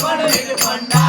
பாடு பண்ணா